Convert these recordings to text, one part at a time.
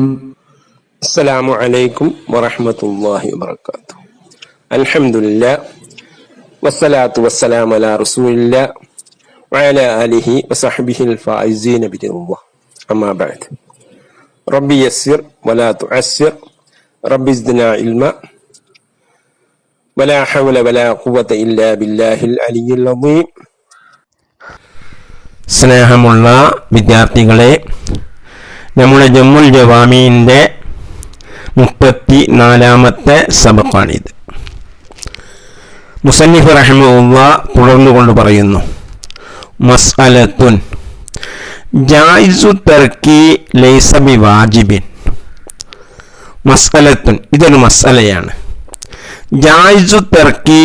السلام عليكم ورحمة الله وبركاته الحمد لله والصلاة والسلام على رسول الله وعلى آله وصحبه الفائزين برضا الله أما بعد ربي يسر ولا تعسر ربي زدنا علما ولا حول ولا قوة إلا بالله العلي العظيم സ്നേഹമുള്ള വിദ്യാർത്ഥികളെ നമ്മുടെ ജമ്മുൽ ജവാമീന്റെ മുപ്പത്തി നാലാമത്തെ സബക്കാണിത്. മുസന്നിഫ് തുടർന്നു കൊണ്ട് പറയുന്നു മസ്അലത്തുൻ ജായിസു തർക്കി ലൈസ ബി വാജിബിൻ. മസ്അലത്തുൻ ഇതൊരു മസ്അലയാണ്. ജായിസു തർക്കി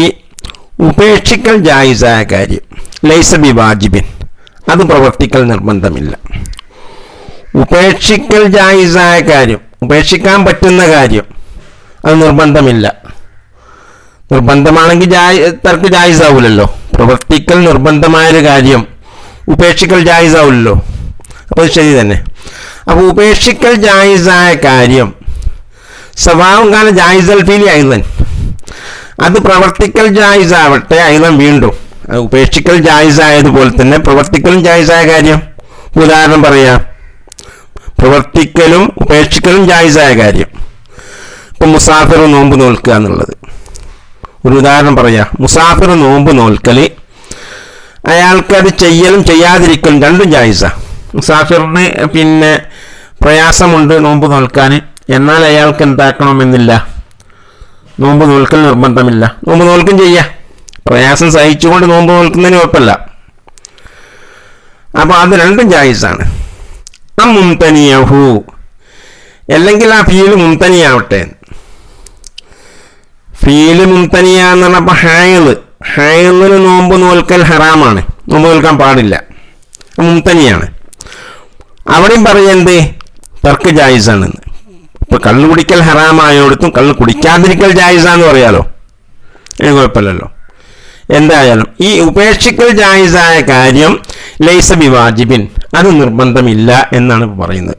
ഉപേക്ഷിക്കൽ ജായിസായ കാര്യം ലൈസബി വാജിബിൻ. അത് പ്രവർത്തിക്കൽ നിർബന്ധമില്ല. ഉപേക്ഷിക്കൽ ജായിസായ കാര്യം ഉപേക്ഷിക്കാൻ പറ്റുന്ന കാര്യം അത് നിർബന്ധമില്ല. നിർബന്ധമാണെങ്കിൽ ജായി തർക്ക് ജായിസാവില്ലല്ലോ പ്രവർത്തിക്കൽ നിർബന്ധമായൊരു കാര്യം ഉപേക്ഷിക്കൽ ജായിസാവില്ലല്ലോ അപ്പോൾ ശരി തന്നെ. അപ്പോൾ ഉപേക്ഷിക്കൽ ജായിസായ കാര്യം സ്വഭാവം കാലം ജായിസൽ ഫീലി ഐലൻ. അത് പ്രവർത്തിക്കൽ ജായിസാവട്ടെ ഐലൻ വീണ്ടും. ഉപേക്ഷിക്കൽ ജായിസായതുപോലെ തന്നെ പ്രവർത്തിക്കലും ജായിസായ കാര്യം. ഉദാഹരണം പറയാം. പ്രവർത്തിക്കലും ഉപേക്ഷിക്കലും ജായിസായ കാര്യം. ഇപ്പം മുസാഫിർ നോമ്പ് നോൽക്കുക എന്നുള്ളത്. ഒരു ഉദാഹരണം പറയാം. മുസാഫിർ നോമ്പ് നോൽക്കൽ അത് ചെയ്യലും ചെയ്യാതിരിക്കലും രണ്ടും ജായിസാണ് മുസാഫിറിന് പിന്നെ പ്രയാസമുണ്ട് നോമ്പ് നോൽക്കാൻ. എന്നാൽ അയാൾക്ക് എന്താക്കണമെന്നില്ല. നോമ്പ് നോൽക്കൽ നിർബന്ധമില്ല. നോമ്പ് നോൽക്കും ചെയ്യാം. പ്രയാസം സഹിച്ചുകൊണ്ട് നോമ്പ് നോൽക്കുന്നതിന് കുഴപ്പമില്ല. അപ്പോൾ അത് രണ്ടും ജായിസാണ്. മുംതനിയഹു. അല്ലെങ്കിൽ ആ ഫീൽ മുംതനിയാവട്ടെ. ഫീൽ മുംതനിയ എന്ന് പറഞ്ഞപ്പോൾ ഹായ് ഹയലിന് നോമ്പ് നോൽക്കൽ ഹറാമാണ്. നോമ്പ് നോൽക്കാൻ പാടില്ല. മുംതനിയാണ്. അവിടെയും പറയുന്നത് തർക്ക് ജായിസാണെന്ന് ഇപ്പം കള്ളു കുടിക്കൽ ഹറാമായോടത്തും കള്ളു കുടിക്കാതിരിക്കൽ ജായിസാന്ന് പറയാലോ? അതിന് കുഴപ്പമില്ലല്ലോ. എന്തായാലും ഈ ഉപേക്ഷിക്കൽ ജായിസായ കാര്യം ലൈസ ബിവാജിബിൻ അത് നിർബന്ധമില്ല എന്നാണ് പറയുന്നത്.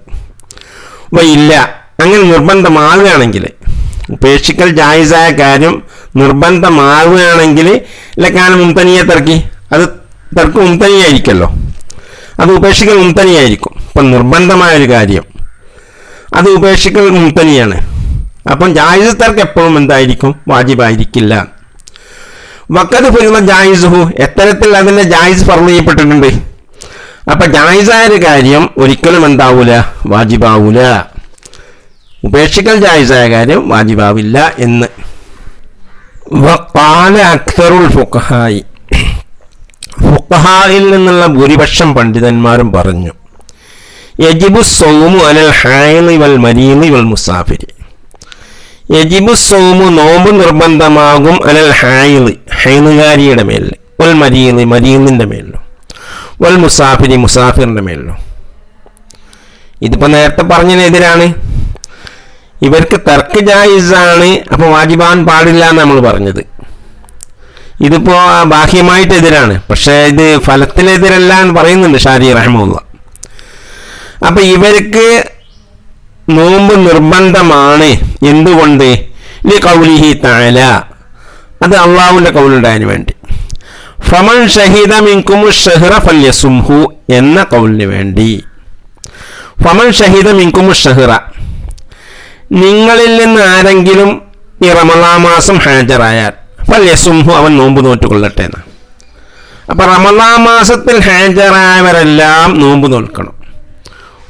അപ്പോൾ ഇല്ല. അങ്ങനെ നിർബന്ധമാവുകയാണെങ്കിൽ ഉപേക്ഷിക്കൽ ജായിസായ കാര്യം നിർബന്ധമാവുകയാണെങ്കിൽ ലക്കാനം മുംതനിയെ തർക്കി. അത് തർക്കം മുംതനിയായിരിക്കല്ലോ അത് ഉപേക്ഷിക്കൽ മുംതനിയായിരിക്കും. അപ്പം നിർബന്ധമായൊരു കാര്യം. അത് ഉപേക്ഷിക്കൽ മുംതനിയാണ്. അപ്പം ജായിസ് തർക്ക് എപ്പോഴും എന്തായിരിക്കും? വാജിബായിരിക്കില്ല. വക്കത് ഫിൽമ ജായിസുഹു. എത്തരത്തിൽ അതിന്റെ ജായിസ് പറഞ്ഞു ചെയ്യപ്പെട്ടിട്ടുണ്ട്. അപ്പൊ ജായിസായ കാര്യം ഒരിക്കലും എന്താവൂല? വാജിബാവൂല. ഉപേക്ഷിക്കൽ ജായിസായ കാര്യം വാജിബാവില്ല എന്ന്. വഖാല അക്തറുൽ ഫുഖഹായി. ഫുഖഹായിൽ നിന്നുള്ള ഭൂരിപക്ഷം പണ്ഡിതന്മാരും പറഞ്ഞു യജിബു സൗമു അനൽ ഹായലി വൽ മരീലി വൽ മുസാഫിരി. യജിബു സൗമു നോമ്പ് നിർബന്ധമാകും അനൽ ഹായിൽ ഹൈലുകാരിയുടെ മേലിൽ വൽ മരീലി മരീലിന്റെ മേലിലും. വൽ മുസാഫിരി മുസാഫിറിന്റെ മേലിലും ഇതിപ്പോൾ നേരത്തെ പറഞ്ഞതിനെതിരാണ് ഇവർക്ക് തർക്ക് ജായിസാണ് അപ്പോൾ വാജിബാൻ പാടില്ല എന്ന് നമ്മൾ പറഞ്ഞത്. ഇതിപ്പോൾ ബാഹ്യമായിട്ട് എതിരാണ്. പക്ഷേ ഇത് ഫലത്തിനെതിരല്ല എന്ന് പറയുന്നുണ്ട് ഷാരി റഹ്മുള്ള അപ്പം ഇവർക്ക് നോമ്പ് നിർബന്ധമാണ്. എന്തുകൊണ്ട്? ലി കൗലിഹി താല അത് അള്ളാഹുവിന്റെ കൗലുണ്ടായതിന് വേണ്ടി. ഫമൻ ഷഹീദ ഫല്യസുംഹു എന്ന കൗലിന് വേണ്ടി. ഫമൻ ഷഹീദ ഷഹ്റ നിങ്ങളിൽ നിന്ന് ആരെങ്കിലും ഈ റമലാ മാസം ഹാജറായാൽ ഫല്യസുംഹു അവൻ നോമ്പ് നോറ്റുകൊള്ളട്ടെ എന്ന് അപ്പൊ റമലാ മാസത്തിൽ ഹാജറായവരെല്ലാം നോമ്പ് നോൽക്കണം.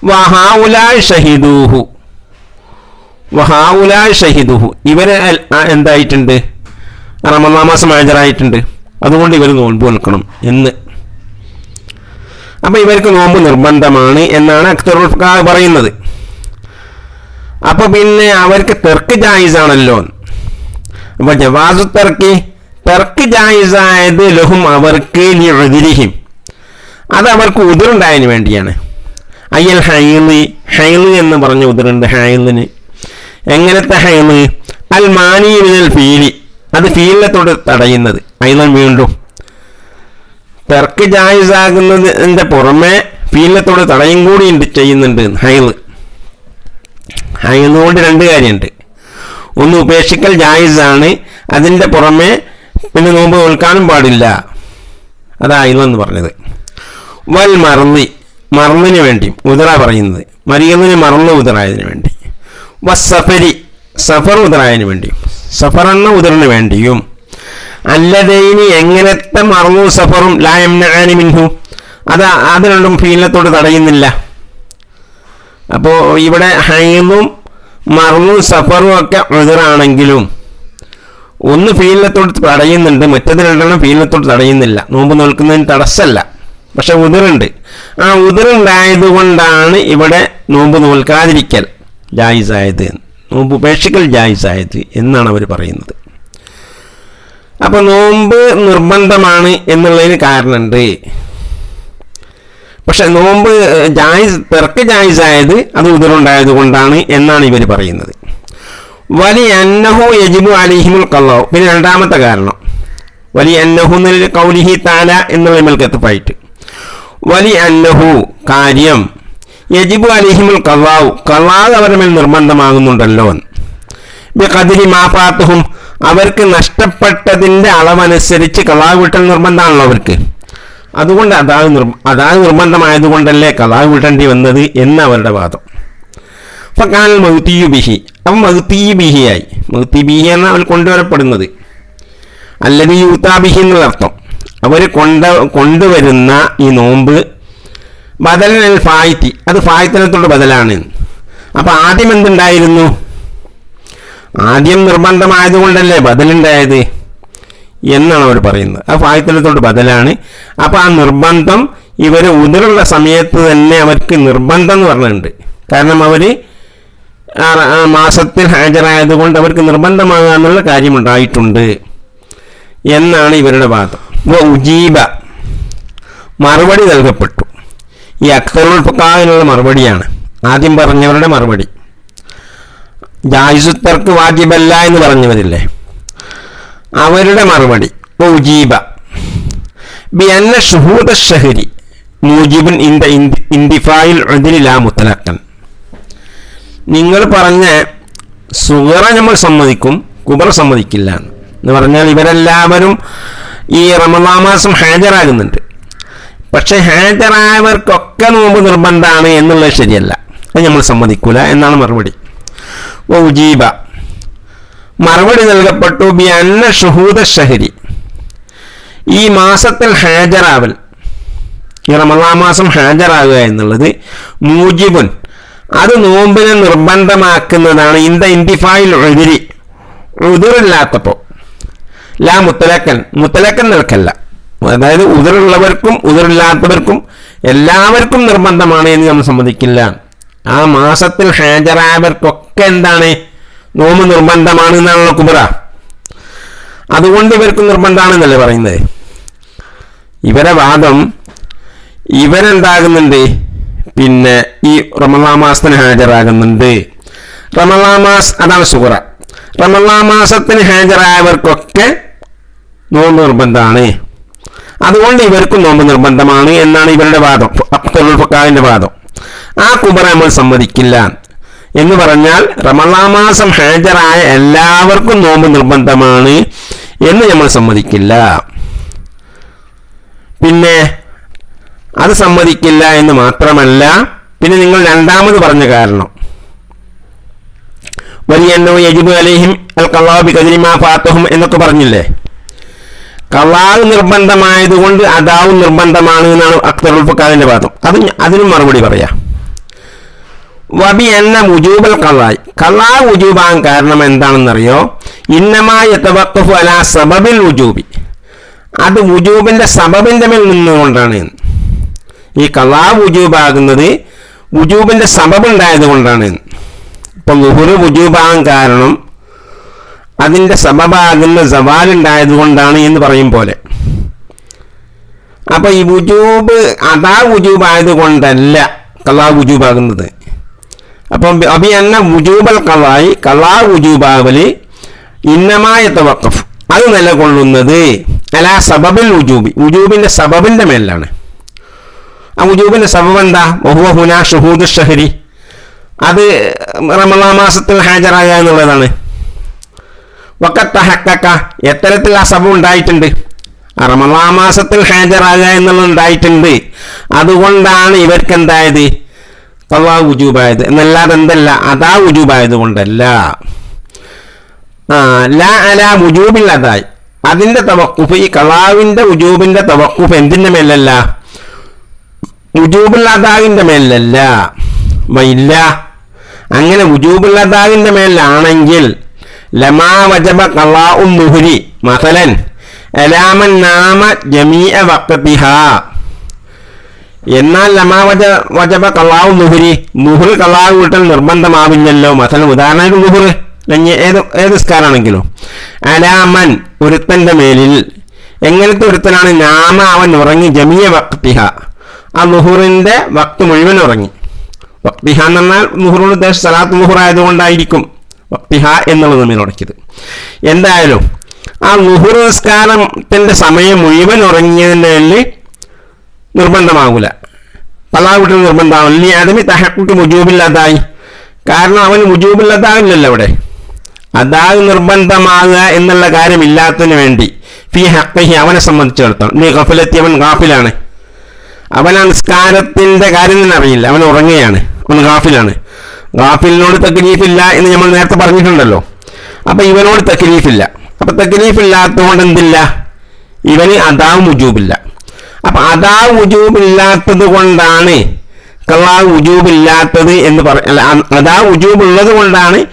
വഹാവുലായ് ഷഹിദൂഹു വഹാവുലായ് ഷഹിദുഹു. ഇവരെ എന്തായിട്ടുണ്ട്? റമലാ മാസം ഹാജരായിട്ടുണ്ട്. അതുകൊണ്ട് ഇവർ നോമ്പ് നിൽക്കണം എന്ന്. അപ്പോൾ ഇവർക്ക് നോമ്പ് നിർബന്ധമാണ് എന്നാണ് അക്തറുൽ പറയുന്നത്. അപ്പോൾ പിന്നെ അവർക്ക് തെർക്ക് ജായിസാണല്ലോ. അപ്പൊ ജവാസു തെർക്ക് തെർക്ക് ജായിസായത് ലഹും അവർക്ക് എതിരിഹിം അത് അവർക്ക് ഉതിരുണ്ടായതിന് വേണ്ടിയാണ്. അയ്യൽ ഹൈൽ ഹൈൽ എന്ന് പറഞ്ഞ ഉതിരുണ്ട് ഹൈലിന്. എങ്ങനത്തെ ഹൈൽ? അൽ മാനിയിൽ ഫീലി. അത് ഫീലിനെ തൊട്ട് തടയുന്നത്. അയിലൻ വീണ്ടും. തെർക്ക് ജായിസാകുന്നതിന്റെ പുറമെ ഫീലിനത്തോട് തടയും കൂടി ചെയ്യുന്നുണ്ട് ഹൈൽ. ഹൈലിനോട് രണ്ട് കാര്യമുണ്ട്. ഒന്ന് ഉപേക്ഷിക്കൽ ജായിസാണ്. അതിന്റെ പുറമെ പിന്നെ നോമ്പ് നോൽക്കാനും പാടില്ല. അതായിരുന്നു പറഞ്ഞത്. വൽ മറന്നി മറന്നിന് വേണ്ടി ഉദറ പറയുന്നത്. മരിയുന്നതിന് മറന്ന് ഉദറായതിനു വേണ്ടി. വസഫരി സഫർ ഉദറായതിനു വേണ്ടിയും സഫറെന്ന എന്ന ഉദറിന് വേണ്ടിയും അല്ലതൈനി എങ്ങനത്തെ മറന്നു സഫറും ലായംനാനി മിൻഹു? അത് അത് രണ്ടും ഫീലത്തോട് തടയുന്നില്ല. അപ്പോൾ ഇവിടെ ഹൈമും മറന്നു സഫറും ഒക്കെ എതിറാണെങ്കിലും ഒന്ന് ഫീലിനത്തോട് തടയുന്നുണ്ട് മറ്റത് രണ്ടെണ്ണം ഫീലിനത്തോട് തടയുന്നില്ല. നോമ്പ് നോൽക്കുന്നതിന് തടസ്സമല്ല പക്ഷെ ഉതിറുണ്ട് ആ ഉതിറുണ്ടായത് കൊണ്ടാണ് ഇവിടെ നോമ്പ് നോൽക്കാതിരിക്കൽ ജായിസായത് നോമ്പ് ഉപേക്ഷിക്കൽ ജായിസായത് എന്നാണ് അവർ പറയുന്നത്. അപ്പോൾ നോമ്പ് നിർബന്ധമാണ് എന്നുള്ളതിന് കാരണമുണ്ട്. പക്ഷെ നോമ്പ് ജായിസ് തിറക്ക് ജായിസായത് അത് ഉദരുണ്ടായത് കൊണ്ടാണ് എന്നാണ് ഇവർ പറയുന്നത്. വലിയ അന്നഹു യജിബു അലിഹിമുൽ കള്ളോ പിന്നെ രണ്ടാമത്തെ കാരണം. വലിയ അന്നഹു എന്നുള്ള കൗലിഹി താല എന്നുള്ള മൽക്കത്തുപ്പായിട്ട് വലിയ അന്നഹു കാര്യം. യജിബു അലിഹിമുൽ കള്ളാവ് കള്ളാവ് അവരുടെ മേൽ നിർബന്ധമാകുന്നുണ്ടല്ലോ കതിരി മാഫാത്തുഹും അവർക്ക് നഷ്ടപ്പെട്ടതിന്റെ അളവനുസരിച്ച് കലാകൂട്ടൽ നിർബന്ധമാണല്ലോ അവർക്ക്. അതുകൊണ്ട് അതാത് നിർ അതാത് നിർബന്ധമായതുകൊണ്ടല്ലേ കള്ളാവ് വീട്ടേണ്ടി വന്നത് എന്ന് അവരുടെ വാദം. ഫക്കാൽ മൗത്തിയു ബിഹി അപ്പം മൗത്തിയു ബിഹിയായി മൗത്തി ബിഹി എന്നാണ് അവർ കൊണ്ടുവരപ്പെടുന്നത്. അല്ലെങ്കിൽ യൂത്താബിഹി എന്നുള്ള അർത്ഥം. അവർ കൊണ്ട കൊണ്ടുവരുന്ന ഈ നോമ്പ് ബദലൽ ഫായിത്തി. അത് ഫായ്ത്തനത്തോട് ബദലാണ്. അപ്പം ആദ്യം എന്തുണ്ടായിരുന്നു? ആദ്യം നിർബന്ധമായതുകൊണ്ടല്ലേ ബദലുണ്ടായത്? എന്നാണ് അവർ പറയുന്നത്. ആ ഫായത്തലത്തോട് ബദലാണ്. അപ്പോൾ ആ നിർബന്ധം ഇവർ ഉതിരുള്ള സമയത്ത് തന്നെ അവർക്ക് നിർബന്ധം എന്ന് പറഞ്ഞിട്ടുണ്ട്. കാരണം അവർ മാസത്തിൽ ഹാജരായതുകൊണ്ട് അവർക്ക് നിർബന്ധമാകാന്നുള്ള കാര്യമുണ്ടായിട്ടുണ്ട്. എന്നാണ് ഇവരുടെ വാദം. ഇപ്പോൾ ഉജീബ. മറുപടി നൽകപ്പെട്ടു. ഈ അക്തറുൽ ഫക്കാവിനുള്ള മറുപടിയാണ്. ആദ്യം പറഞ്ഞവരുടെ മറുപടി. ജായിസുത്തർക്ക് വാജിബല്ല എന്ന് പറഞ്ഞു പറഞ്ഞവരില്ലേ? അവരുടെ മറുപടി ഉജീബ ബി അന്ന ഷുഹൂദ ഷഹരി മൂജിബിൻ ദ ഇന്തിഫായിൽ മുത്തലാക്കൻ. നിങ്ങൾ പറഞ്ഞ സുഹറ നമ്മൾ സമ്മതിക്കും കുബറ സമ്മതിക്കില്ല എന്ന്. പറഞ്ഞാൽ ഇവരെല്ലാവരും ഈ റമദാ മാസം ഹാജരാകുന്നുണ്ട്. പക്ഷെ ഹാജരായവർക്കൊക്കെ നോമ്പ് നിർബന്ധമാണ് എന്നുള്ളത് ശരിയല്ല. അത് നമ്മൾ സമ്മതിക്കൂല എന്നാണ് മറുപടി. ഓ ഉജീബ മറുപടി നൽകപ്പെട്ടു ബി അന്ന ഷുഹൂദ ഷഹരി ഈ മാസത്തിൽ ഹാജരാവൽ. ഈ മാസം ഹാജരാകുക എന്നുള്ളത് മൂജിബുൻ. അത് നോമ്പിനെ നിർബന്ധമാക്കുന്നതാണ്. ഇന്ത ഇന്തിഫായിൽ ഉതിരി ഉതിറില്ലാത്തപ്പോൾ ലാ മുത്തലക്കൻ. മുത്തലക്കൻ നിൽക്കല്ല. അതായത് ഉതിറുള്ളവർക്കും ഉതിറില്ലാത്തവർക്കും എല്ലാവർക്കും നിർബന്ധമാണ് എന്ന് നമ്മൾ സമ്മതിക്കില്ല. ആ മാസത്തിൽ ഹാജരായവർക്കൊക്കെ എന്താണ്? നോമ്പ് നിർബന്ധമാണ് എന്നാണല്ലോ കുബറ അതുകൊണ്ട് ഇവർക്ക് നിർബന്ധമാണെന്നല്ലേ പറയുന്നത്? ഇവരെ വാദം ഇവരെന്താകുന്നുണ്ട്? പിന്നെ ഈ റമലാ മാസത്തിന് ഹാജരാകുന്നുണ്ട്. റമലാ അതാണ് സുഹറ. റമലാ മാസത്തിന് ഹാജരായവർക്കൊക്കെ നോമ്പ് നിർബന്ധമാണ് അതുകൊണ്ട് ഇവർക്കും നോമ്പ് നിർബന്ധമാണ് എന്നാണ് ഇവരുടെ വാദം. അബ്ദുൽ ഫക്കാവിന്റെ വാദം. ആ കുബറ നമ്മൾ സമ്മതിക്കില്ല. എന്ന് പറഞ്ഞാൽ റമളാമാസം ഹാജരായ എല്ലാവർക്കും നോമ്പ് നിർബന്ധമാണ് എന്ന് നമ്മൾ സമ്മതിക്കില്ല. പിന്നെ അത് സമ്മതിക്കില്ല എന്ന് മാത്രമല്ല പിന്നെ നിങ്ങൾ രണ്ടാമത് പറഞ്ഞ കാരണം. വലിയന്നോ യജിബ് അലിഹിം അൽ കള്ളാബി കദിരിമാ ഫാത്തുഹും എന്നൊക്കെ പറഞ്ഞില്ലേ? കള്ളാവ് നിർബന്ധമായതുകൊണ്ട് അതാവും നിർബന്ധമാണ് എന്നാണ് അക്തറുൽ ഫക്കാദിന്റെ വാദം. അത് അതിനും മറുപടി പറയാം. വബി എന്ന മുജൂബൽ കള്ളായി കള്ളാ ഉജൂബാൻ കാരണം എന്താണെന്നറിയോ? ഇന്നമായ തവക്കഫു അല സബബിൽ വുജൂബി. അത് വുജൂബിന്റെ സബബിന്റെ മേൽ നിന്നുകൊണ്ടാണ്. ഈ കള്ളാ ഉജൂബാകുന്നത് വുജൂബിന്റെ സബബുണ്ടായത് കൊണ്ടാണ്. ഇപ്പം ലുഹുറു വുജൂബാകാൻ കാരണം അതിന്റെ സബബാകുന്ന സവാലുണ്ടായത് കൊണ്ടാണ് എന്ന് പറയും പോലെ. അപ്പോൾ ഈ വുജൂബ് അതാ ഉജൂബായത് കൊണ്ടല്ല കള്ളാ ഉജൂബാകുന്നത് അപ്പം അബി എന്ന ഉജൂബൽ കവായി കള്ളാ വുജൂബാവലി ഇന്നമായ തവക്കഫ് അത് നിലകൊള്ളുന്നത് അല്ല സബബിൽ ഉജൂബി ഉജൂബിന്റെ സബബിന്റെ മേലാണ് ആ ഉജൂബിന്റെ സബബ് എന്താ? ബഹുവ ഹുന ഷുഹൂദ് ഷഹരി. അത് റമലാ മാസത്തിൽ ഹാജറായ എന്നുള്ളതാണ്. വക്കത്ത ഹക്കക്ക എത്തരത്തിൽ ആ സബ ഉണ്ടായിട്ടുണ്ട്. റമലാ മാസത്തിൽ ഹാജറായ എന്നുള്ളത് ഉണ്ടായിട്ടുണ്ട്. അതുകൊണ്ടാണ് ഇവർക്ക് എന്തായത് കള്ളാ ഉജൂബായത് എന്നല്ലാതെ എന്തല്ല അതാ ഉജൂബായത് കൊണ്ടല്ല ലാ അല ഉജൂബിൽ അതിന്റെ തവക്കുഫ് ഈ കളാവിന്റെ ഉജൂബിന്റെ തവക്കുഫ് എന്തിന്റെ മേലല്ല? ഉജൂബുൽ അദാവിന്റെ മേലല്ല. ഇല്ല അങ്ങനെ ഉജൂബുൽ അദാവിന്റെ മേലാണെങ്കിൽ ലമാ വജബ ഉം മുഹുരി മസലൻ അലാമൻ നാമ ജമീഅ വഖതിഹ എന്നാൽ ലമാവജ വജപ കളാവു നുഹുരി. നുഹുർ കള്ളാവ് കൂട്ടൽ നിർബന്ധമാവില്ലല്ലോ. മസല ഉദാഹരണം നുഹുർ. ഏത് ഏത് സ്കാരാണെങ്കിലും അലാമൻ ഒരുത്തന്റെ മേലിൽ എങ്ങനത്തെ ഒരുത്തനാണ്? നാമ അവൻ ഉറങ്ങി ജമിയ വക്തിഹ. ആ നുഹുറിന്റെ വക്ത് മുഴുവൻ ഉറങ്ങി. വക്തിഹ എന്ന് പറഞ്ഞാൽ നുഹുറിന് ഉദ്ദേശം സലാത്ത് നുഹുർ ആയതുകൊണ്ടായിരിക്കും വക്തിഹ എന്നുള്ളത് നമ്മൾ ഉടക്കിയത്. എന്തായാലും ആ നുഹുർ നിസ്കാരത്തിന്റെ സമയം മുഴുവൻ ഉറങ്ങിയതിന്റെ പേരിൽ നിർബന്ധമാകൂല പലാവിട്ട് നിർബന്ധമാവില്ല ഇനി അതിന് തഹക്കുക്ക് മുജൂബില്ലാതായി. കാരണം അവന് മുജൂബില്ലാതാവില്ലല്ലോ അവിടെ. അതാവ് നിർബന്ധമാകുക എന്നുള്ള കാര്യമില്ലാത്തതിന് വേണ്ടി ഫി ഹക്കഹി അവനെ സംബന്ധിച്ചിടത്തോളം. നീ ഗഫലത്തി അവൻ ഗാഫിലാണ്. അവൻ ആ നിസ്കാരത്തിന്റെ കാര്യം തന്നെ അറിയില്ല. അവൻ ഉറങ്ങുകയാണ്. അവൻ ഗാഫിലാണ്. ഗാഫിലിനോട് തക്ലീഫില്ല എന്ന് നമ്മൾ നേരത്തെ പറഞ്ഞിട്ടുണ്ടല്ലോ. അപ്പോൾ ഇവനോട് തക്ലീഫില്ല. അപ്പം തക്ലീഫില്ലാത്തതുകൊണ്ട് എന്തില്ല? ഇവന് അതാ മുജൂബില്ല. അപ്പൊ അതാ ഉജൂബില്ലാത്തത് കൊണ്ടാണ് കള്ളാ ഉജൂബില്ലാത്തത് എന്ന് പറ അതാ ഉജൂബ് ഉള്ളത് കൊണ്ടാണ്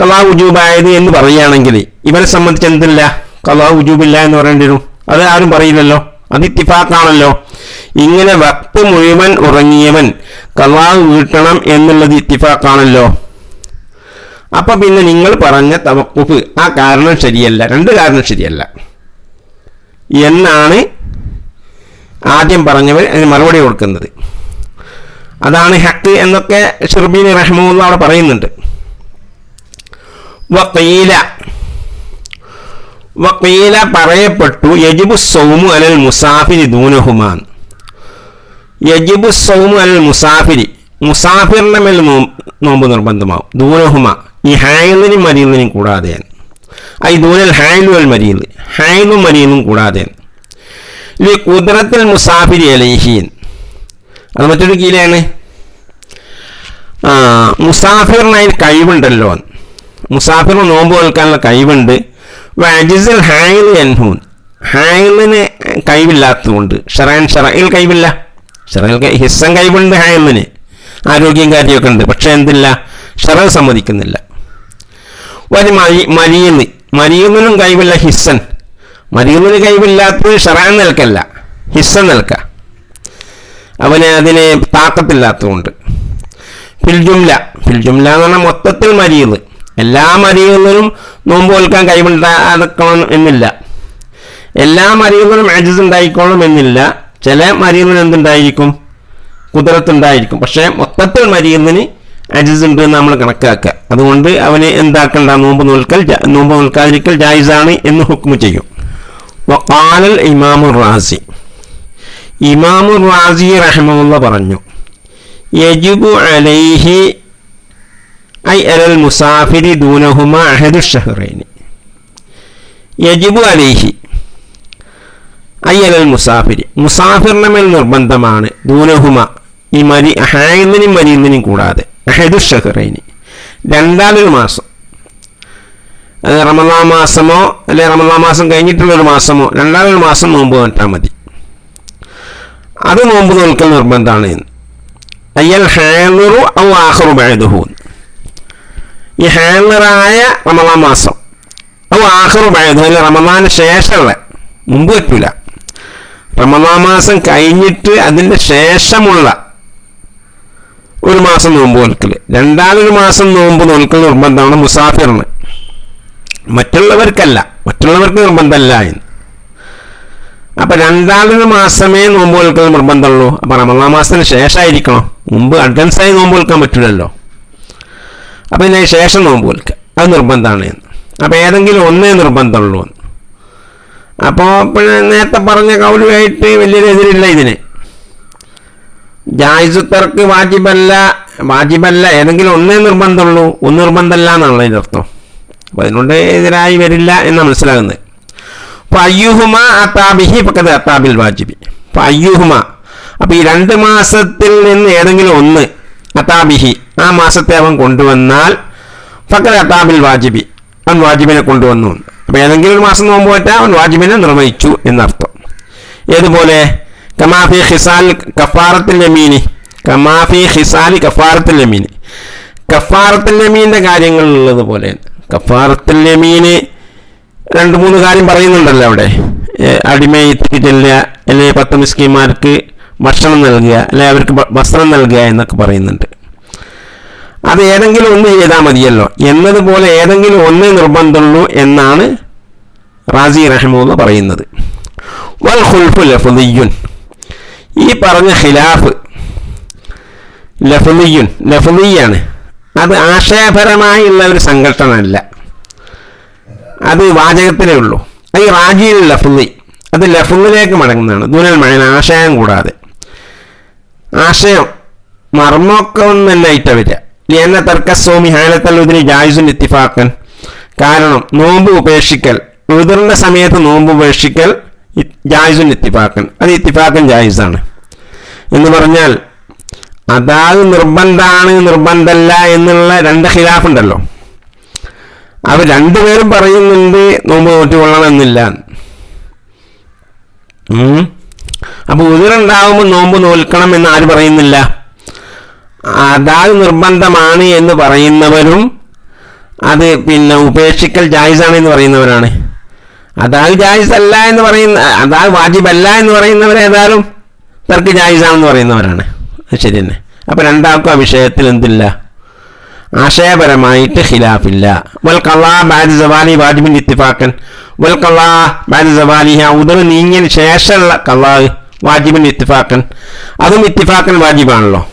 കള്ളാ ഉജൂബായത് എന്ന് പറയുകയാണെങ്കിൽ. ഇവരെ സംബന്ധിച്ച് എന്തില്ല? കള്ളാ ഉജൂബില്ല എന്ന് പറയേണ്ടി വരും. അത് ആരും പറയില്ലല്ലോ. അത് ഇത്തിഫാക്കാണല്ലോ. ഇങ്ങനെ വക്ത് മുഴുവൻ ഉറങ്ങിയവൻ കള്ളാ വീട്ടണം എന്നുള്ളത് ഇത്തിഫാക്കാണല്ലോ. അപ്പൊ പിന്നെ നിങ്ങൾ പറഞ്ഞ തവക്കുഫ് ആ കാരണം ശരിയല്ല. രണ്ട് കാരണം ശരിയല്ല. എന്നാണ് ആദ്യം പറഞ്ഞവർ അതിന് മറുപടി കൊടുക്കുന്നത്. അതാണ് ഹക്ക് എന്നൊക്കെ ഷിർബീൻ റഹ്മുള്ള അവിടെ പറയുന്നുണ്ട്. വക്കീല. വക്കീല പറയപ്പെട്ടു യജിബു സൗമു അലൽ മുസാഫിരി ദൂനഹുമാൻ. യജിബു സൗമു അലൽ മുസാഫിരി മുസാഫിറിന്റെ മേൽ നോമ്പ് നിർബന്ധമാവും. ദൂനഹുമ ഈ ഹായലിനും മരീലിനും കൂടാതെ ഐ ദൂനൽ ഹായലുവൽ അൽ ഹായലും മരീലും കൂടാതെ ലി മുസാഫിരി അലൈഹീൻ അത് മറ്റൊരു കീലയാണ്. ആ കഴിവുണ്ടല്ലോ മുസാഫിർ നോമ്പ് കേൾക്കാനുള്ള കഴിവുണ്ട്. വാജിസൽ ഹായിൽ എൻഹൂൻ ഹായിലിന് കഴിവില്ലാത്തതുകൊണ്ട് ഷറാൻ ഷറയിൽ കഴിവില്ല. ഷറയിൽ ഹിസ്സൻ കഴിവുണ്ട് ഹായിലിന്. ആരോഗ്യം കാര്യമൊക്കെ ഉണ്ട്. പക്ഷെ എന്തില്ല? ഷെറൽ സമ്മതിക്കുന്നില്ല. ഒരു മരി മരിയുന്ന് മരിയുന്നിനും കഴിവില്ല ഹിസ്സൻ. മരിയുന്നിന് കഴിവില്ലാത്തത് ഷറാൻ നിൽക്കല്ല ഹിസ്സ നിൽക്ക അവന് അതിന് താക്കത്തില്ലാത്തതുകൊണ്ട്. ഫിൽജുംല ഫിൽജുംല എന്ന് പറഞ്ഞാൽ മൊത്തത്തിൽ മരിയുന്നത് എല്ലാ മരിയുന്നതിനും നോമ്പ് കൊൽക്കാൻ കഴിവുണ്ടാക്കണം എന്നില്ല. എല്ലാ മരിയുന്നതിനും അജിസ് ഉണ്ടായിക്കോളും എന്നില്ല. ചില മരിയുന്നതിന് എന്തുണ്ടായിരിക്കും? കുതിരത്തുണ്ടായിരിക്കും. പക്ഷേ മൊത്തത്തിൽ മരിയുന്നതിന് അജിസ് ഉണ്ട് എന്ന് നമ്മൾ കണക്കാക്കുക. അതുകൊണ്ട് അവന് എന്താക്കണ്ട? നോമ്പ് നോൽക്കൽ നോമ്പ് നോൽക്കാതിരിക്കൽ ജായിസാണ് എന്ന് ഹുക്മ ചെയ്യും. വക്കാലൽ ഇമാമു റാസി. ഇമാമു റാസി റഹ്മുള്ള പറഞ്ഞു യജുബു അലൈഹി ഐ അലൽ മുസാഫിരി ദൂനഹുമ അഹദു ഷഹ്റൈനി. യജിബു അലൈഹി ഐ അലൽ മുസാഫിരി മുസാഫിറിന്റെ മേൽ നിർബന്ധമാണ് ദൂനഹുമ ഈ മരി കൂടാതെ അഹദു ഷഹ്റൈനി. രണ്ടാമൊരു മാസം അത് റമദാ മാസമോ അല്ലെ റമദാ മാസം കഴിഞ്ഞിട്ടുള്ളൊരു മാസമോ രണ്ടാമതൊരു മാസം നോമ്പ് നോറ്റാൽ മതി. അത് നോമ്പ് നോൽക്കൽ നിർബന്ധമാണ്. അയ്യൽ ഹാലറു ഔ ആഹറു ബഴുതുഹു ഈ ഹേളറായ റമദാൻ മാസം. ഔ ആഹറു ബഴുതു അല്ലെ റമദാന് ശേഷമുള്ള മുമ്പ് പറ്റൂല. റമദാൻ മാസം കഴിഞ്ഞിട്ട് അതിന്റെ ശേഷമുള്ള ഒരു മാസം നോമ്പ് നോൽക്കൽ രണ്ടാമതൊരു മാസം നോമ്പ് നോൽക്കൽ നിർബന്ധമാണ് മുസാഫിറിന്. മറ്റുള്ളവർക്കല്ല മറ്റുള്ളവർക്ക് നിർബന്ധമല്ല എന്ന്. അപ്പൊ രണ്ടാമത് മാസമേ നോമ്പ് നോൽക്കൽ നിർബന്ധമുള്ളൂ. അപ്പൊ റമദാൻ മാസത്തിന് ശേഷമായിരിക്കണം. മുമ്പ് അഡ്വാൻസായി നോമ്പ് കൊടുക്കാൻ പറ്റില്ലല്ലോ അപ്പൊ ഇതിന് ശേഷം നോമ്പ് കൊടുക്കുക അത് നിർബന്ധമാണ് എന്ന്. അപ്പോൾ ഏതെങ്കിലും ഒന്നേ നിർബന്ധമുള്ളൂ എന്ന്. അപ്പോൾ പിന്നെ നേരത്തെ പറഞ്ഞ കൗലുമായിട്ട് വലിയൊരു എതിരില്ല ഇതിന്. ജായിസുത്തർക്ക് വാജിബല്ല വാജിബല്ല ഏതെങ്കിലും ഒന്നേ നിർബന്ധമുള്ളൂ. ഒന്ന് നിർബന്ധമല്ല എന്നാണല്ലോ ഇതിന്റെ അർത്ഥം അപ്പോൾ അതിനോട് എതിരായി വരില്ല എന്ന് മനസ്സിലാകുന്നത്. അപ്പോൾ അയ്യുഹുമ അത്താബിഹി പക്കത്ത് അത്താബിൽ വാജിബി. അപ്പോൾ അയ്യുഹുമ. അപ്പോൾ ഈ രണ്ട് മാസത്തിൽ നിന്ന് ഏതെങ്കിലും ഒന്ന് അത്താബിഹി ആ മാസത്തെ അവൻ കൊണ്ടുവന്നാൽ പക്കത്ത് അത്താബിൽ വാജിബി. അവൻ വാജിബിനെ കൊണ്ടുവന്നു. അപ്പോൾ ഏതെങ്കിലും ഒരു മാസം നോമ്പ് പറ്റാൻ അവൻ വാജിബിനെ നിർവഹിച്ചു എന്നർത്ഥം. ഏതുപോലെ? കമാഫി ഹിസാൽ കഫാറത്തിൽ യമീനി. കമാഫി ഹിസാൽ കഫാറത്തിൽ യമീനി. കഫാറത്തിൽ യമീന്റെ കാര്യങ്ങളുള്ളതുപോലെ കഫാറത്തിൽ യമീന് രണ്ട് മൂന്ന് കാര്യം പറയുന്നുണ്ടല്ലോ അവിടെ. അടിമയെ എത്തിക്ക് ചെല്ലുക അല്ലെങ്കിൽ പത്ത് മിസ്കിന്മാർക്ക് ഭക്ഷണം നൽകുക അല്ലെ അവർക്ക് വസ്ത്രം നൽകുക എന്നൊക്കെ പറയുന്നുണ്ട്. അത് ഏതെങ്കിലും ഒന്ന് ചെയ്താൽ മതിയല്ലോ. എന്നതുപോലെ ഏതെങ്കിലും ഒന്നേ നിർബന്ധമുള്ളൂ എന്നാണ് റാസി റഹ്മൂന്ന് പറയുന്നത്. വൽ ഖുൽഫു ലഫുദിയുൻ ഈ പറഞ്ഞ ഖിലാഫ് ലഫുദിയുൻ ലഫ്ദിയാണ്. അത് ആശയപരമായുള്ള ഒരു സംഘട്ടനമല്ല അത് വാചകത്തിലേ ഉള്ളൂ. അത് ഈ റാജിയിൽ അത് ലഫുങ്ങിലേക്ക് മടങ്ങുന്നതാണ്. ദുനൽ മഴയിൽ ആശയം കൂടാതെ. ആശയം മർമ്മമൊക്കെ ഒന്നല്ലായിട്ട വരിക. ലിയന്ന തർക്കസ്വാമി ഹാലത്തല്ലുദിന് ജായുസിൻ ഇത്തിഫാക്കൻ കാരണം നോമ്പ് ഉപേക്ഷിക്കൽ ഉതിറിന്റെ സമയത്ത് നോമ്പ് ഉപേക്ഷിക്കൽ ജായുസുൻ ഇത്തിഫാക്കൻ അത് ഇത്തിഫാക്കൻ ജായുസാണ്. എന്ന് പറഞ്ഞാൽ അതാത് നിർബന്ധമാണ് നിർബന്ധമല്ല എന്നുള്ള രണ്ട് ഖിലാഫ് ഉണ്ടല്ലോ അവർ രണ്ടുപേരും പറയുന്നുണ്ട് നോമ്പ് നോറ്റുകൊള്ളണമെന്നില്ല അപ്പോൾ അപ്പൊ ഉതിരുണ്ടാവുമ്പോൾ നോമ്പ് നോൽക്കണം എന്ന് ആര് പറയുന്നില്ല? അതാത് നിർബന്ധമാണ് എന്ന് പറയുന്നവരും അത് പിന്നെ ഉപേക്ഷിക്കൽ ജായിസാണ് എന്ന് പറയുന്നവരാണ്. അതാത് ജായിസ് അല്ല എന്ന് പറയുന്ന അതാത് വാജിബല്ല എന്ന് പറയുന്നവർ ഏതായാലും തർക്ക് ജായിസാണെന്ന് പറയുന്നവരാണ്. ശരി തന്നെ. അപ്പം രണ്ടാൾക്കും ആ വിഷയത്തിൽ എന്തില്ല? ആശയപരമായിട്ട് ഖിലാഫില്ല. വാജിബിൻ ഇത്തിഫാക്കൻ വൽ കള്ളാ ബാദ് സവാലി ആ ഉദർ നീങ്ങിയതിന് ശേഷമുള്ള കള്ളാ വാജിബിൻ ഇത്തിഫാക്കൻ അതും ഇത്തിഫാക്കൻ വാജിബാണല്ലോ.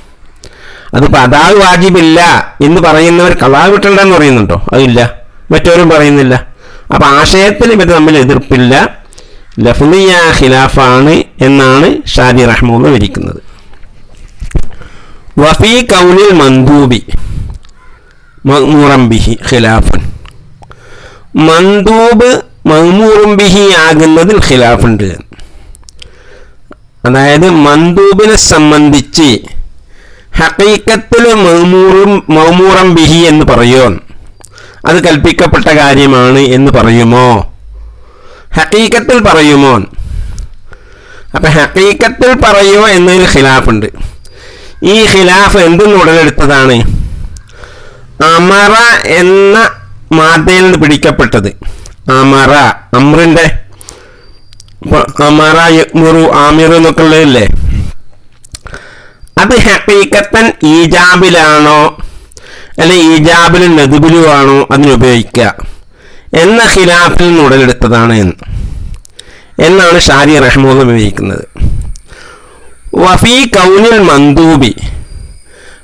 അതിപ്പോൾ അതാ വാജിബില്ല എന്ന് പറയുന്നവർ കള്ളാ വിട്ടണ്ടെന്ന് പറയുന്നുണ്ടോ? അതില്ല. മറ്റവരും പറയുന്നില്ല. അപ്പം ആശയത്തിൽ ഇവർ തമ്മിൽ എതിർപ്പില്ല. ലഫ്നിയ ഖിലാഫാണ് എന്നാണ് ഷാജി റഹ്മൂന്ന് വിരിക്കുന്നത് വഫി കൗനിൽ മന്ദൂബി. മഹ്മൂറം به ഖിലാഫൻ. മന്ദൂബ് به ആകുന്നതിൽ ഖിലാഫുണ്ട്. അതായത് മന്ദൂബിനെ സംബന്ധിച്ച് ഹക്കീക്കത്തിൽ മഹ്മൂറും മഹ്മൂറം ബിഹി എന്ന് പറയോ? അത് കൽപ്പിക്കപ്പെട്ട കാര്യമാണ് എന്ന് പറയുമോ? ഹക്കീക്കത്തിൽ പറയുമോ? അപ്പം ഹക്കീക്കത്തിൽ പറയുമോ എന്നതിൽ ഖിലാഫുണ്ട്. ഈ ഖിലാഫ് എന്തെന്ന് ഉടലെടുത്തതാണ്. അമറ എന്ന മാതയിൽ നിന്ന് പിടിക്കപ്പെട്ടത്. അമറ അമ്രിന്റെ അമറ യക്മുറു ആമിർ എന്നൊക്കെ ഉള്ളതല്ലേ അത് ഹക്കീക്കത്തൻ ഈജാബിലാണോ അല്ലെ ഈജാബിലും നദുബിലും ആണോ അതിനുപയോഗിക്കുക എന്ന ഖിലാഫിൽ നിന്ന് ഉടലെടുത്തതാണ് എന്ന്. എന്നാണ് ഷാരി റഹ്മൂന്ന് വിവരിക്കുന്നത് വഫി കൗനിൽ മന്ദൂബി.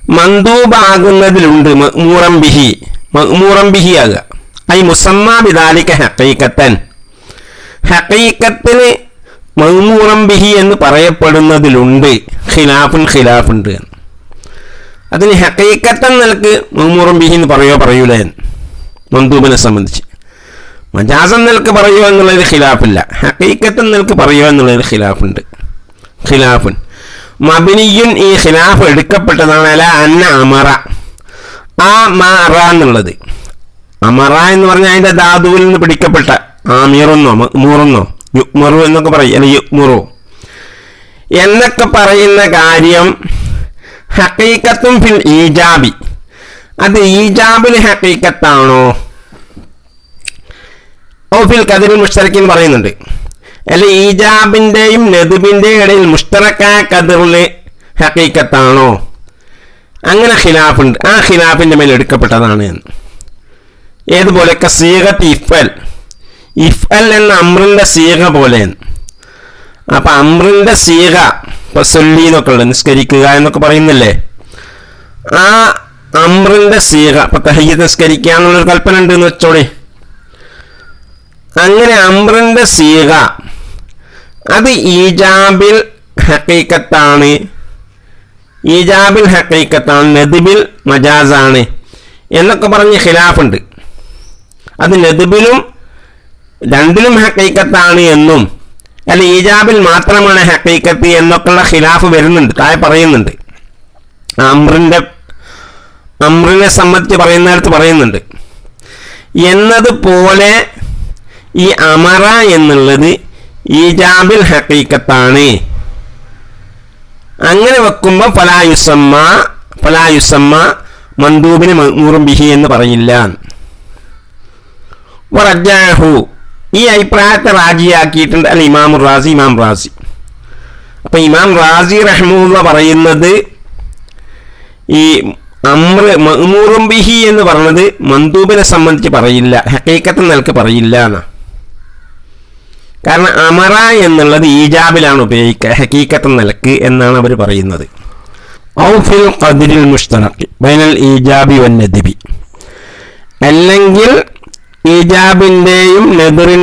മന്ദൂബാകുന്നതിലുണ്ട് മഹ്മൂറം ബിഹി മഹ്മൂറം ബിഹി ആകുക ഐ മുസമ്മ ബിദാലിക്ക ഹക്കീക്കത്തൻ ഹക്കീക്കത്തിന് മഹ്മൂറം ബിഹി എന്ന് പറയപ്പെടുന്നതിലുണ്ട്. ഖിലാഫുൻ ഖിലാഫുണ്ട്. അതിന് ഹക്കീക്കത്തൻ നിലയ്ക്ക് മഹ്മൂറം ബിഹി എന്ന് പറയോ പറയൂല എന്ന്. മന്ദൂബിനെ സംബന്ധിച്ച്. മജാസൻ നിലയ്ക്ക് പറയുമോ എന്നുള്ളതിൽ ഖിലാഫില്ല. ഹക്കീക്കത്തൻ നിലയ്ക്ക് പറയുമോ എന്നുള്ളതിൽ ഖിലാഫുണ്ട്. ഖിലാഫുൻ. മബിനിയുൻ ഈ ഖിലാഫ് എടുക്കപ്പെട്ടതാണ് അല്ല അന്ന അമറ. ആ മറ എന്നുള്ളത്. അമറ എന്ന് പറഞ്ഞാൽ അതിന്റെ ധാതുവിൽ നിന്ന് പിടിക്കപ്പെട്ട ആമീറുന്നോ മൂറുന്നോ യുക്മറു എന്നൊക്കെ പറയും അല്ലെ യുക്മുറു എന്നൊക്കെ പറയുന്ന കാര്യം ഹക്കീക്കത്തും ഫിൽ ഈജാബി. അത് ഈജാബിൽ ഹക്കീക്കത്താണോ? ഓ ഫിൽ കതിരിൽ മുഷ്തറക്കിൻ പറയുന്നുണ്ട്. അല്ലെ ഈജാബിന്റെയും നെതുബിന്റെയും ഇടയിൽ മുഷ്തറക്കായ കതിറിൽ ഹക്കീക്കത്താണോ? അങ്ങനെ ഖിലാഫുണ്ട്. ആ ഖിലാഫിന്റെ മേൽ എടുക്കപ്പെട്ടതാണ് എന്ന്. ഏതുപോലെ സീഗത്ത് ഇഫൽ ഇഫൽ എന്ന അമ്രിന്റെ സീഗ പോലെ അപ്പം അമ്രിന്റെ സീഗ ഇപ്പം സൊല്ലി എന്നൊക്കെ ഉള്ളത് നിസ്കരിക്കുക എന്നൊക്കെ പറയുന്നില്ലേ? ആ അമ്രിന്റെ സീഗ ഇപ്പം തഹയ്യത്ത് നിസ്കരിക്കുക എന്നുള്ളൊരു കൽപ്പന ഉണ്ട് എന്ന് വെച്ചോളി. അങ്ങനെ അമ്രിന്റെ സീഗ അത് ഈജാബിൽ ഹക്കീക്കത്താണ്. ഈജാബിൽ ഹക്കീക്കത്താണ് നദിബിൽ മജാസാണ് എന്നൊക്കെ പറഞ്ഞ് ഖിലാഫുണ്ട്. അത് നദിബിലും രണ്ടിലും ഹക്കീക്കത്താണ് എന്നും അല്ല ഈജാബിൽ മാത്രമാണ് ഹക്കീക്കത്ത് എന്നൊക്കെയുള്ള ഖിലാഫ് വരുന്നുണ്ട് താഴെ പറയുന്നുണ്ട്. അമ്രിന്റെ അമ്രിനെ സംബന്ധിച്ച് പറയുന്നിടത്ത് പറയുന്നുണ്ട്. എന്നതുപോലെ ഈ അമറ എന്നുള്ളത് ഈജാബിൽ ഹക്കീക്കത്താണ്. അങ്ങനെ വെക്കുമ്പോൾ ഫലായുസമ്മ ഫലായുസമ്മ മന്ദൂബിന് മൂറും ബിഹി എന്ന് പറയില്ല. വറജാഹു ഈ അഭിപ്രായത്തെ റാജിയാക്കിയിട്ടുണ്ട് അല്ല ഇമാം റാസി ഇമാം റാസി. അപ്പൊ ഇമാം റാസി റഹ്മുള്ള പറയുന്നത് ഈ അമ്ര മഹ്മൂറും ബിഹി എന്ന് പറഞ്ഞത് മന്ദൂബിനെ സംബന്ധിച്ച് പറയില്ല ഹക്കീക്കത്ത് നിലയ്ക്ക് പറയില്ല എന്നാ കാരണം അമറ എന്നുള്ളത് ഈജാബിലാണ് ഉപയോഗിക്കുക ഹക്കീക്കത്ത് നിലയ്ക്ക് എന്നാണ് അവർ പറയുന്നത്. ഔഫിൽ ഖദിരിൽ മുഷ്തറക്കി ബൈനൽ ഈജാബി വൻ നദിബി. അല്ലെങ്കിൽ ഈജാബിന്റെയും നെതിറിൻ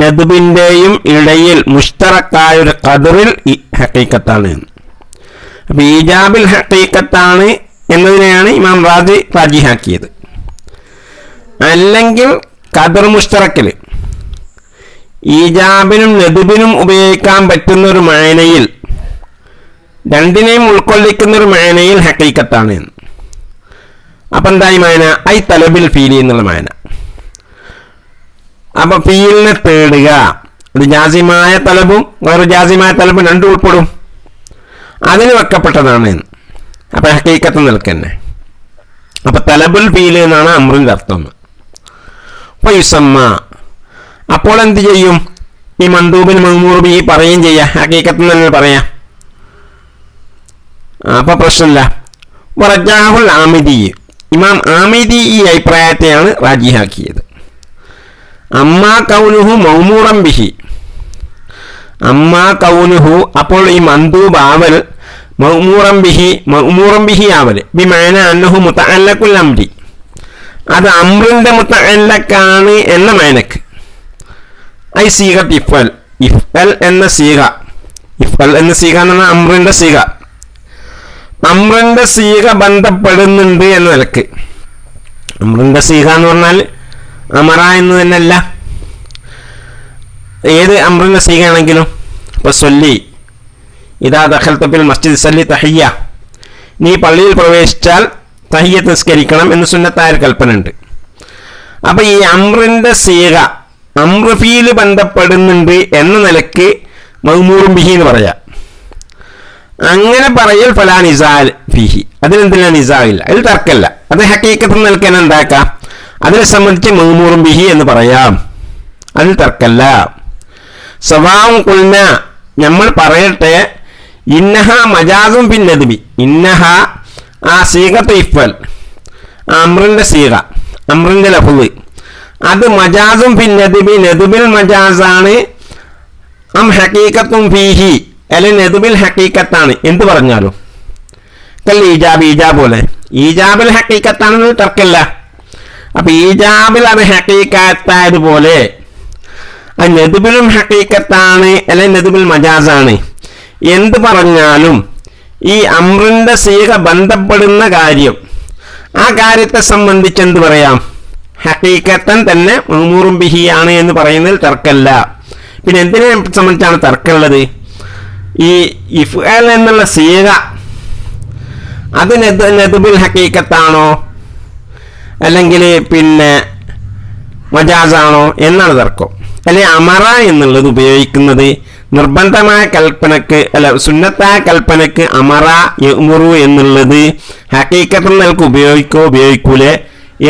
നെതുബിന്റെയും ഇടയിൽ മുഷ്തറക്കായ ഒരു കതിറിൽ ഹക്കീക്കത്താണ്. അപ്പൊ ഈജാബിൽ ഹക്കീക്കത്താണ് എന്നതിനെയാണ് ഇമാം റാജി റാജിഹാക്കിയത്. അല്ലെങ്കിൽ കതിർ മുഷ്തറക്കിൽ ഈജാബിനും നെതുബിനും ഉപയോഗിക്കാൻ പറ്റുന്ന ഒരു മായനയിൽ രണ്ടിനെയും ഉൾക്കൊള്ളിക്കുന്ന ഒരു മായനയിൽ ഹക്കീക്കത്താണ്. അപ്പൊ എന്തായി മായന? ഐ തലബിൽ ഫീലി എന്നുള്ള മായന. അപ്പം ഫീലിനെ തേടുക. അത് ജാസിമായ തലബും വേറെ ജാസിമായ തലബും രണ്ടും ഉൾപ്പെടും. അതിന് വെക്കപ്പെട്ടതാണ്. അപ്പൊ ഹക്കീക്കത്ത് നിൽക്കന്നെ. അപ്പം തലബുൽ ഫീൽ എന്നാണ് അമ്രിന്റെ അർത്ഥം. അപ്പോൾ യുസമ്മ അപ്പോൾ എന്ത് ചെയ്യും? ഈ മന്ദൂബിന് മഹ്മൂർബി പറയുകയും ചെയ്യാം. ഹക്കീക്കത്ത് തന്നെ പറയാം. അപ്പൊ പ്രശ്നമില്ല. റജാഹുൽ ആമിദി. ഇമാം ആമിദി ഈ അഭിപ്രായത്തെയാണ് റാജിഹാക്കിയത്. അമ്മ കൗനുഹു മൗമൂറം ബിഹി. അമ്മ കൗനുഹു അപ്പോൾ ഈ മന്ദൂബ് ആവൽ മൗമൂറം ബിഹി മൗമൂറം ബിഹി ആവൽ. ബി മാന അന്നഹു മുത്തഅല്ലക്കുൽ അംരി. അത് അമ്രിന്റെ മുത്തഅല്ലക്കാണ് എന്ന മേനക്ക്. ഐ സീഗ ഇഫൽ ഇഫൽ എന്ന സീഗ ഇഫൽ എന്ന സീഗ എന്ന് പറഞ്ഞാൽ അമ്രന്റെ സീഗ അമ്രന്റെ സീഗ ബന്ധപ്പെടുന്നുണ്ട് എന്ന നിലയ്ക്ക്. അമ്രന്റെ സീഗ എന്ന് പറഞ്ഞാൽ അമറ എന്ന് തന്നെയല്ല. ഏത് അമ്രന്റെ സീഗ ആണെങ്കിലും ഇപ്പൊ സൊല്ലി. ഇതാ ദഖൽത്തപ്പിൽ മസ്ജിദ് സല്ലി തഹയ്യ. നീ പള്ളിയിൽ പ്രവേശിച്ചാൽ തഹയ്യ നിസ്കരിക്കണം എന്ന് സുന്നത്തായ കൽപ്പന ഉണ്ട് അപ്പൊ ഈ അമ്രന്റെ സീഗ അമ്രഫീൽ ബന്ധപ്പെടുന്നുണ്ട് എന്ന നിലയ്ക്ക് മഹ്മൂറും ബിഹി എന്ന് പറയാം. അങ്ങനെ പറയൽ ഫലാ നിസാൽ ഫിഹി. അതിനെന്തിനാ നിസാവില്ല അതിൽ തർക്കല്ല. അത് ഹക്കീക്കത്ത് നിൽക്കാൻ എന്താക്കാം അതിനെ സംബന്ധിച്ച് മഹ്മൂറും ബിഹി എന്ന് പറയാം. അതിൽ തർക്കല്ല. സ്വഭാവം കുൽന നമ്മൾ പറയട്ടെ ഇന്നഹ മജാദും പിന്നതുബി ഇന്നഹ ആ സീകത്ത് ഇഫൽ അമ്രിന്റെ സീക അമ്രിന്റെ ലഫുദ് അത് മജാസും ഫിൻ നദിബി. മജാസാണ്. അം ഹക്കീക്കത്തും ഫീഹി. അല്ലെ നദുബിൽ ഹക്കീക്കത്താണ് എന്ത് പറഞ്ഞാലും. കല്ല ഈജാബ്? ഈജാബ് പോലെ. ഈജാബിൽ ഹക്കീക്കത്താണെന്ന് തർക്കല്ല അപ്പൊ ഈജാബിൽ അത് ഹക്കീക്കത്തായതുപോലെ അത് നദുബിലും ഹക്കീക്കത്താണ് അല്ലെ നദുബിൽ മജാസാണ്. എന്ത് പറഞ്ഞാലും ഈ അമ്രിന്റെ സീക ബന്ധപ്പെടുന്ന കാര്യം. ആ കാര്യത്തെ സംബന്ധിച്ച് എന്ത് പറയാം? ഹക്കീക്കത്തൻ തന്നെ മഹ്മൂറും ബിഹിയാണ് എന്ന് പറയുന്നതിൽ തർക്കമല്ല. പിന്നെ എന്തിനെ സംബന്ധിച്ചാണ് തർക്കമുള്ളത്? ഈ ഇഫ്അൽ എന്നുള്ള സീക അത് നെതുബിൽ ഹക്കീക്കത്താണോ? അല്ലെങ്കിൽ പിന്നെ മജാസാണോ? എന്നാണ് തർക്കം. അല്ലെ അമറ എന്നുള്ളത് ഉപയോഗിക്കുന്നത് നിർബന്ധമായ കൽപ്പനക്ക് അല്ല സുന്നത്തായ കൽപ്പനക്ക് അമറ യമുറു എന്നുള്ളത് ഹക്കീക്കത്തിൽ നിൽക്ക് ഉപയോഗിക്കോ ഉപയോഗിക്കൂലേ?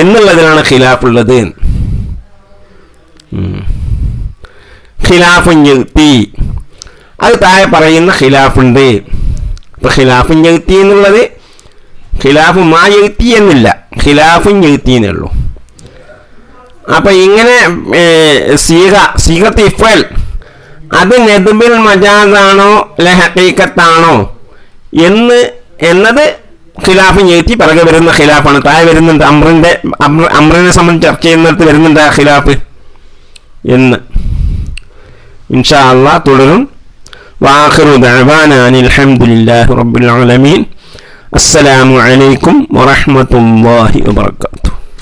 എന്നുള്ളതിലാണ് ഖിലാഫുള്ളത്. ഖിലാഫുൻ യുക്തി അത് താഴെ പറയുന്ന ഖിലാഫുണ്ട്. ഇപ്പം ഖിലാഫുൻ യുക്തി എന്നുള്ളത് ഖിലാഫു മാ യുക്തി എന്നില്ല. ഖിലാഫുൻ യുക്തി എന്നേ ഉള്ളൂ. അപ്പൊ ഇങ്ങനെ സീഹ സീഹത്ത് ഇഫൽ അത് നെതുബിൽ മജാദാണോ അല്ലെ ഹക്കീക്കത്താണോ എന്ന് എന്നത് ഖിലാഫ് ഞെട്ടി പിറകെ വരുന്ന ഖിലാഫാണ്. താഴെ വരുന്നുണ്ട് അമ്രന്റെ അമ്ര- അമ്രിനെ സംബന്ധിച്ച് ചർച്ച ചെയ്യുന്നിടത്ത് വരുന്നുണ്ട് ആ ഖിലാഫ്. എന്ന്. ഇൻഷാ അള്ളാഹ് തുടരും. വാഖിറു ദഅവാന അനിൽ ഹംദുലില്ലാഹി റബ്ബിൽ ആലമീൻ. അസ്സലാമു അലൈക്കും വറഹ്മത്തുള്ളാഹി